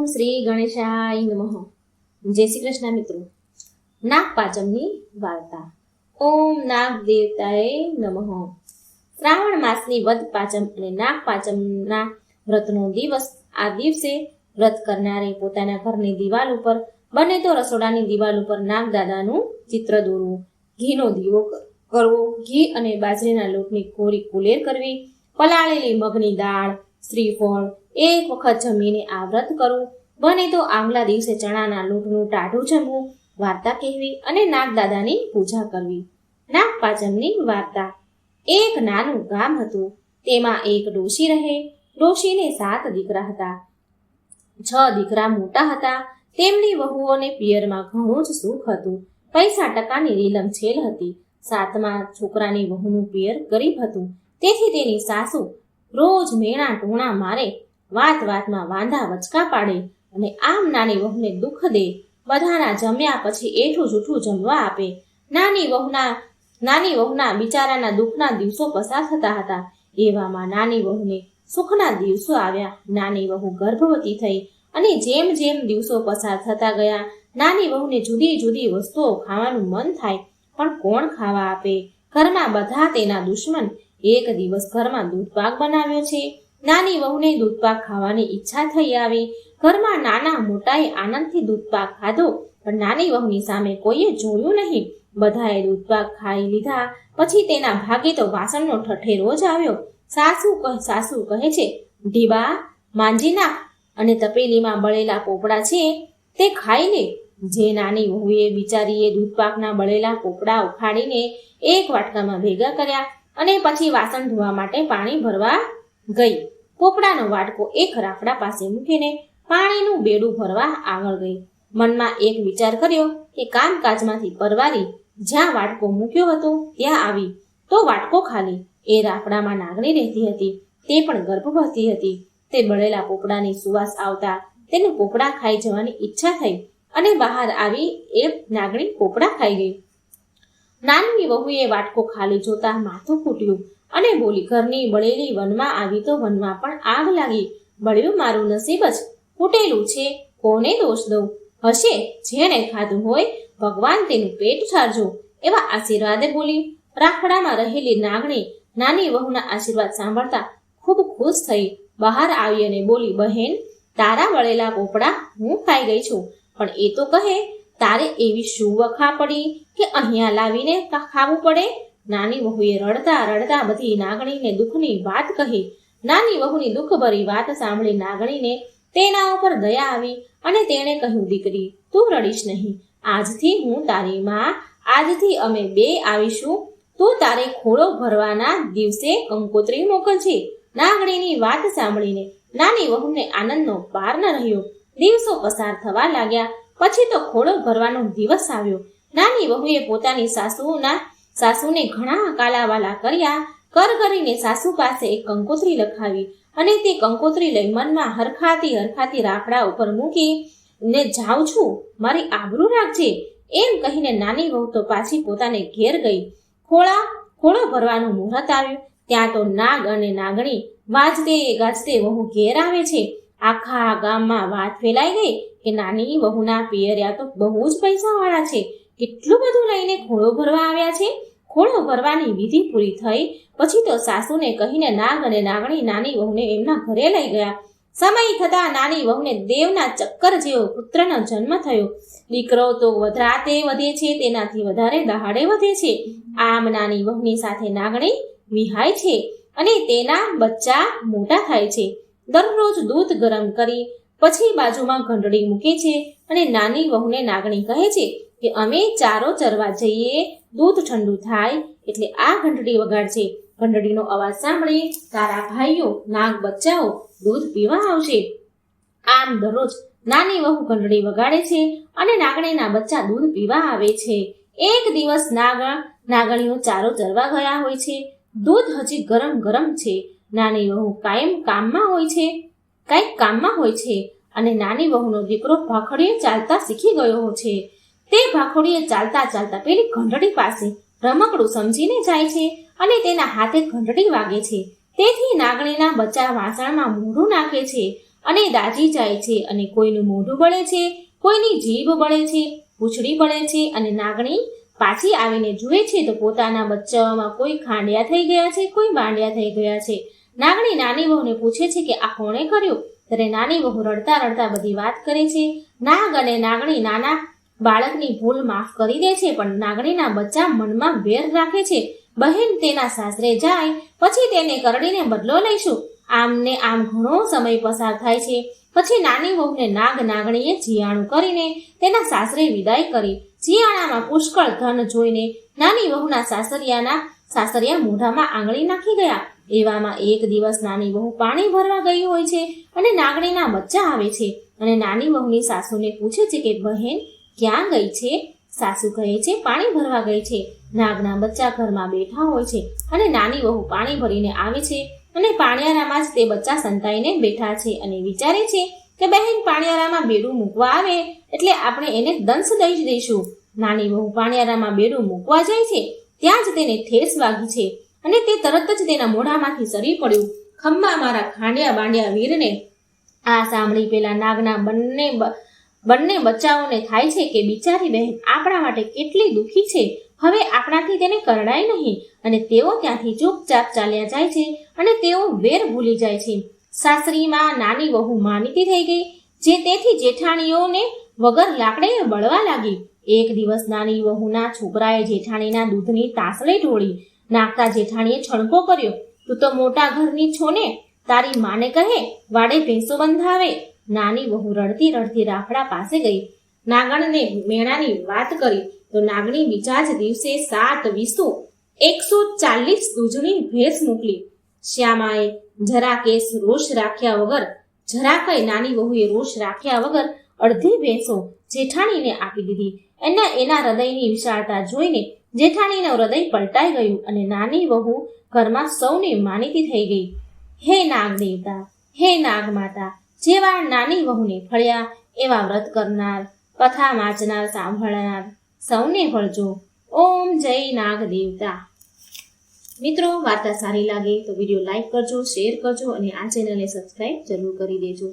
ઓમ શ્રી ગણેશાય નમઃ. જય શ્રી કૃષ્ણ મિત્રો. નાગપાચમની વાર્તા. ઓમ નાગ દેવતાએ નમઃ. શ્રાવણ માસની વદ પાંચમ અને નાગ પાચમના વ્રતનો દિવસ આ દિવસે વ્રત કરનારે પોતાના ઘરની દિવાલ ઉપર બને તો રસોડાની દિવાલ ઉપર નાગ દાદાનું ચિત્ર દોરવું, ઘીનો દીવો કરવો, ઘી અને બાજરીના લોટની કોરી કુલેર કરવી, પલાળેલી મગની દાળ, શ્રીફળ એક વખત જમીને આ વ્રત કરવું બને તો આગલા દિવસે ચણાના લોટનું ટાઢું જમવું, વાર્તા કહેવી અને નાગદાદાની પૂજા કરવી. નાગ પાંચમની વાર્તા. એક નાનું ગામ હતું. તેમાં એક ડોશી રહે. ડોશીને સાત દીકરા હતા. છ દીકરા મોટા હતા. તેમની વહુઓને પિયરમાં ઘણું જ સુખ હતું. પૈસા ટકાની રીલમ છેલ હતી. સાતમા છોકરાની વહુનું પિયર ગરીબ હતું. તેથી તેની સાસુ રોજ મેણા ટોણા મારે વાત વાતમાં વાંધા વચકા પાડે અને આમ નાની વહુને દુઃખ દે. બધાના જમ્યા પછી એઠું જૂઠું જમવા આપે. નાની વહુના નાની વહુના બિચારાના દુઃખના દિવસો પસાર થતા હતા. એવામાં નાની વહુને સુખના દિવસો આવ્યા. નાની વહુ ગર્ભવતી થઈ અને જેમ જેમ દિવસો પસાર થતા ગયા, નાની વહુને જુદી જુદી વસ્તુઓ ખાવાનું મન થાય, પણ કોણ ખાવા આપે? ઘરના બધા તેના દુશ્મન એક દિવસ ઘરમાં દૂધપાક બનાવ્યો છે. નાની વહુને દૂધપાક ખાવાની ઈચ્છા થઈ આવી. ઘરમાં નાના મોટાએ આનંદથી દૂધપાક ખાધો, પણ નાની વહુની સામે કોઈએ જોયું નહીં. બધાએ દૂધપાક ખાઈ લીધા. પછી તેના ભાગે તો વાસણનો ઠઠેરો જ આવ્યો. સાસુ કહે સાસુ કહે છે, ઢીબા, માંજી નાખ. અને તપેલીમાં બળેલા પોપડા છે, તે ખાઈ લે. જે નાની વહુએ બિચારીએ દૂધપાકના બળેલા પોપડા ઉખાડીને એક વાટકામાં ભેગા કર્યા અને પછી વાસણ ધોવા માટે પાણી ભરવા ગઈ. પોપડાનો વાટકો એક રાફડા પાસે મૂકીને પાણીનું બેડું ભરવા આગળ ગઈ. મનમાં એક વિચાર કર્યો કે કામકાજમાંથી પરવારી જ્યાં વાટકો મૂક્યો હતો ત્યાં આવી. તો વાટકો ખાલી એ રાફડામાં નાગણી રહેતી હતી. તે પણ ગર્ભવતી હતી. તે બળેલા પોપડાની સુવાસ આવતા તેને પોપડા ખાઈ જવાની ઈચ્છા થઈ અને બહાર આવી એ નાગણી પોપડા ખાઈ ગઈ. નાની વહુએ વાટકો ખાલી જોતા માથું ફૂટ્યું. અને બોલી, ઘરની બળેલી વનમાં આવી તો વનમાં પણ આગ લાગી. બળ્યું મારું નસીબ જ ફૂટેલું છે. કોને દોષ દઉં? હશે જેણે ખાધું હોય, ભગવાન તેનું પેટ ઠારજો એવા આશીર્વાદે બોલી, રાખડામાં રહેલી નાગણી નાની વહુના આશીર્વાદ સાંભળતા ખૂબ ખુશ થઈ બહાર આવી અને બોલી, બહેન, તારા વળેલા પોપડા હું ખાઈ ગઈ છું. પણ એ તો કહે, તારે એવી શું વખા પડી કે અહીંયા લાવીને ખાવું પડે? નાની વહુએ રડતા રડતા બધી નાગણીને દુઃખની વાત કહી. નાની વહુની દુઃખભરી વાત સાંભળી નાગણીને તેના ઉપર દયા આવી અને તેણે કહ્યું, દીકરી, તું રડીશ નહીં. આજથી હું તારી માં, આજથી અમે બે આવીશું. તું તારે ખોળો ભરવાના દિવસે કંકોત્રી મોકલજે. નાગણીની વાત સાંભળીને નાની વહુને આનંદનો પાર ન રહ્યો. દિવસો પસાર થવા લાગ્યા. પછી તો ખોળો ભરવાનો દિવસ આવ્યો. નાની વહુએ પોતાની સાસુના સાસુને ઘણા કાલાવાલા કર્યા કર કરીને સાસુ પાસે એક કંકોત્રી લખાવી અને તે કંકોત્રી લઈ મનમાં હરખાતી હરખાતી રાખડા ઉપર મૂકી, ને જાઉં છું, મારી આબરૂ રાખજે. એમ કહીને નાની વહુ તો પાછી પોતાને ઘેર ગઈ. ખોળા, ખોળો ભરવાનું મુહૂર્ત આવ્યું. ત્યાં તો નાગ અને નાગણી વાજતે ગાજતે વહુ ઘેર આવે છે. આખા ગામમાં વાત ફેલાઈ ગઈ કે નાની વહુના પિયર્યા તો બહુ જ પૈસાવાળા છે. કેટલું બધું લઈને ખોળો ભરવા આવ્યા છે? ખોળો ભરવાની વિધિ પૂરી થઈ. પછી તો સાસુને કહીને નાગ અને નાગણી નાની વહુને એમના ઘરે લઈ ગયા. સમય થતા નાની વહુને દેવના ચક્કર જેવો પુત્રનો જન્મ થયો. દીકરો તો વધરાતે વધે છે, તેનાથી વધારે દહાડે વધે છે. આમ નાની વહુની સાથે નાગણી વિહાય છે અને તેના બચ્ચા મોટા થાય છે. દરરોજ દૂધ ગરમ કરી, પછી બાજુમાં ઘંટડી મૂકે છે અને નાની વહુને નાગણી કહે છે કે અમે ચારો ચરવા જઈએ, દૂધ ઠંડુ થાય, એટલે આ ઘંટડી વગાડશે ઘંટડીનો અવાજ સાંભળી, તારા ભાઈઓ, નાગ બચ્ચાઓ દૂધ પીવા આવશે. આમ દરરોજ નાની વહુ ઘંટડી વગાડે છે અને નાગણીના બચ્ચા દૂધ પીવા આવે છે. એક દિવસ નાગણ નાગણીઓ ચારો ચરવા ગયા હોય છે. દૂધ હજી ગરમ ગરમ છે. નાની વહુ કાયમ કામમાં હોય છે. કાંઈક કામમાં હોય છે અને નાની વહુનો દીકરો ભાખડીએ ચાલતા શીખી ગયો છે. તે ભાખોડીએ ચાલતા ચાલતા પેલી ઘંટડી પાસે રમકડું સમજીને જાય છે અને તેના હાથે ઘંટડી વાગે છે. તેથી નાગણીના બચ્ચા વાસણમાં મોઢું નાખે છે અને દાજી જાય છે અને કોઈનું મોઢું બળે છે, કોઈની જીભ બળે છે, પૂછડી બળે છે અને નાગણી પાછી આવીને જુએ છે તો પોતાના બચ્ચાઓમાં કોઈ ખાંડિયા થઈ ગયા છે, કોઈ બાંડિયા થઈ ગયા છે. નાગણી નાની વહુને પૂછે છે કે આ કોણે કર્યું? ત્યારે નાની વહુ રડતા રડતા બધી વાત કરે છે. નાગ અને નાગણી નાના બાળકની ભૂલ માફ કરી દે છે, પણ નાગણીના બચ્ચા મનમાં વેર રાખે છે. બહેન તેના સાસરે જાય, પછી તેને કરડીને બદલો લઈશું. આમ ને આમ ઘણો સમય પસાર થાય છે. પછી નાની વહુને નાગ નાગણીએ જીયાણું કરીને તેના સાસરે વિદાય કરી. જીયાણામાં પુષ્કળ ધન જોઈને નાની વહુના સાસરિયાના સાસરિયા મોઢામાં આંગળી નાખી ગયા. એવામાં એક દિવસ નાની વહુ પાણી ભરવા ગઈ હોય છે અને નાગણીના બચ્ચા આવે છે. અને નાની વહુની સાસુને પૂછે છે કે, બહેન ક્યાં ગઈ છે? સાસુ કહે છે, પાણી ભરવા ગઈ છે. નાગના બચ્ચા ઘરમાં બેઠા હોય છે અને નાની વહુ પાણી ભરીને આવે છે અને પાણિયારામાં જ તે બચ્ચા સંતાઈને બેઠા છે અને વિચારે છે કે બહેન પાણિયારામાં બેડું મૂકવા આવે એટલે આપણે એને દંશ દઈ જ દઈશું. નાની વહુ પાણિયારામાં બેડું મૂકવા જાય છે, ત્યાં જ તેને ઠેસ વાગી છે અને તે તરત જ તેના મોઢામાંથી સરી પડ્યું. ખમ્મા મારા ખાંડિયા બાંડિયા વીરને. આ સાંભળી પેલા નાગના બંને બંને બચ્ચાઓને થાય છે કે બિચારી બહેન આપણા માટે કેટલી દુઃખી છે? હવે આપણાથી તેને કરડાય નહીં. અને તેઓ ત્યાંથી ચૂપચાપ ચાલ્યા જાય છે અને તેઓ વેર ભૂલી જાય છે. સાસરીમાં નાની વહુ માનીતી થઈ ગઈ, જે તેથી જેઠાણીઓને વગર લાકડે બળવા લાગી. એક દિવસ નાની વહુના છોકરાએ જેઠાણીના દૂધની તાસળી ઢોળી. નાખતા જેઠાણીએ છણકો કર્યો. તું તો મોટા ઘરની છો ને? તારી માને કહે, વાડે ભેંસો બંધાવે. નાની વહુ રડતી રડતી રાફડા પાસે ગઈ. નાગણને મેણાની વાત કરી તો નાગણી બીજા જ દિવસે સાત વીસો એકસો ચાલીસ દૂધની ભેંસ મોકલી. શ્યામાએ જરા કેસ રોષ રાખ્યા વગર જરા કઈ નાની વહુએ રોષ રાખ્યા વગર અડધી ભેંસો જેઠાણીને આપી દીધી. એના એના હૃદયની વિશાળતા જોઈને જેઠાણીનું હૃદય પલટાઈ ગયું અને નાની વહુ ઘરમાં સૌને માનીતી થઈ ગઈ. હે નાગ દેવતા, હે નાગ માતા જેવા નાની વહુને ફળ્યા, એવા વ્રત કરનાર, કથા વાંચનાર, સાંભળનાર, સૌને ફળજો ઓમ જય નાગ દેવતા મિત્રો, વાર્તા સારી લાગે તો વીડિયો લાઈક કરજો, શેર કરજો અને આ ચેનલને સબસ્ક્રાઈબ જરૂર કરી દેજો.